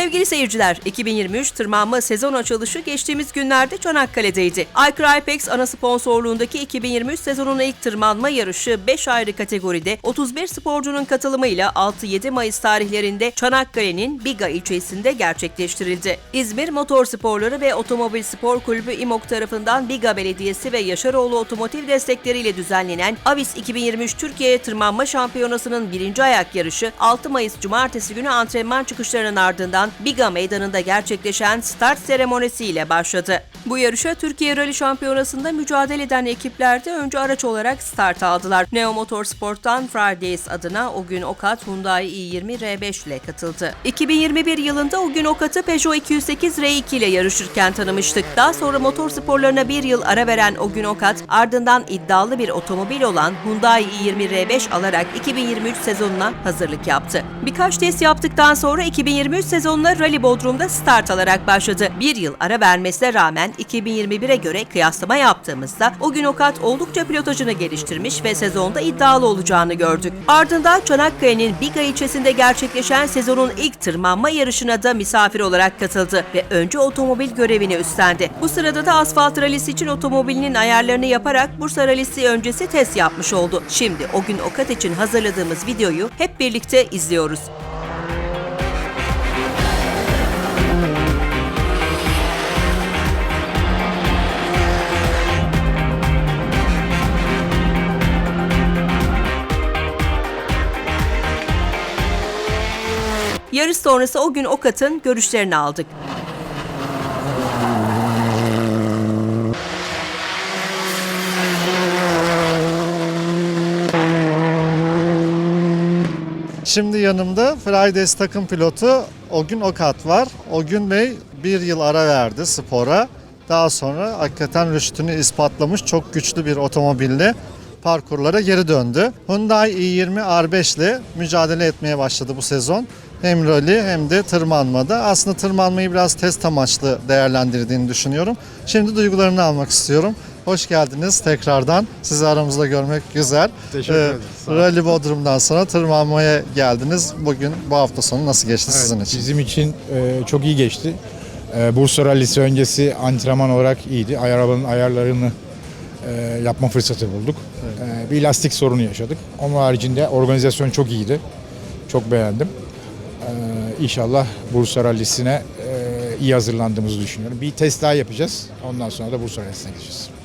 Sevgili seyirciler, 2023 tırmanma sezon açılışı geçtiğimiz günlerde Çanakkale'deydi. Aykır Ipex ana sponsorluğundaki 2023 sezonun ilk tırmanma yarışı 5 ayrı kategoride 31 sporcunun katılımıyla 6-7 Mayıs tarihlerinde Çanakkale'nin Biga ilçesinde gerçekleştirildi. İzmir Motor Sporları ve Otomobil Spor Kulübü İMOK tarafından Biga Belediyesi ve Yaşaroğlu Otomotiv destekleriyle düzenlenen Avis 2023 Türkiye Tırmanma Şampiyonası'nın birinci ayak yarışı 6 Mayıs Cumartesi günü antrenman çıkışlarının ardından Biga Meydanı'nda gerçekleşen start seremonisiyle başladı. Bu yarışa Türkiye Rally Şampiyonası'nda mücadele eden ekipler de önce araç olarak start aldılar. Neo Motorsport'tan Fridays adına o gün Okat Hyundai i20 R5 ile katıldı. 2021 yılında o gün Okat'ı Peugeot 208 R2 ile yarışırken tanımıştık. Daha sonra motor sporlarına bir yıl ara veren o gün Okat ardından iddialı bir otomobil olan Hyundai i20 R5 alarak 2023 sezonuna hazırlık yaptı. Birkaç test yaptıktan sonra 2023 sezonuna Rally Bodrum'da start alarak başladı. Bir yıl ara vermesine rağmen 2021'e göre kıyaslama yaptığımızda o gün Okat oldukça pilotajını geliştirmiş ve sezonda iddialı olacağını gördük. Ardından Çanakkale'nin Biga ilçesinde gerçekleşen sezonun ilk tırmanma yarışına da misafir olarak katıldı ve önce otomobil görevini üstlendi. Bu sırada da asfalt rallisi için otomobilinin ayarlarını yaparak Bursa rallisi öncesi test yapmış oldu. Şimdi o gün Okat için hazırladığımız videoyu hep birlikte izliyoruz. Yarış sonrası o gün Okat'ın görüşlerini aldık. Şimdi yanımda Fridays takım pilotu Ogün Okat var. Ogün Bey bir yıl ara verdi spora. Daha sonra hakikaten rüştünü ispatlamış çok güçlü bir otomobille parkurlara geri döndü. Hyundai i20 R5 ile mücadele etmeye başladı bu sezon. Hem rally hem de tırmanmada. Aslında tırmanmayı biraz test amaçlı değerlendirdiğini düşünüyorum. Şimdi duygularını almak istiyorum. Hoş geldiniz tekrardan. Sizi aramızda görmek güzel. Teşekkür Ee, ederiz. Rally Bodrum'dan sonra tırmanmaya geldiniz. Bugün bu hafta sonu nasıl geçti sizin Evet, için? Bizim için e, çok iyi geçti. E, Bursa Rallisi öncesi antrenman olarak iyiydi. Ay- Arabanın ayarlarını e, yapma fırsatı bulduk. E, bir lastik sorunu yaşadık. Onun haricinde organizasyon çok iyiydi. Çok beğendim. E, inşallah Bursa Rallisi'ne e, iyi hazırlandığımızı düşünüyorum. Bir test daha yapacağız. Ondan sonra da Bursa Rallisi'ne geçeceğiz.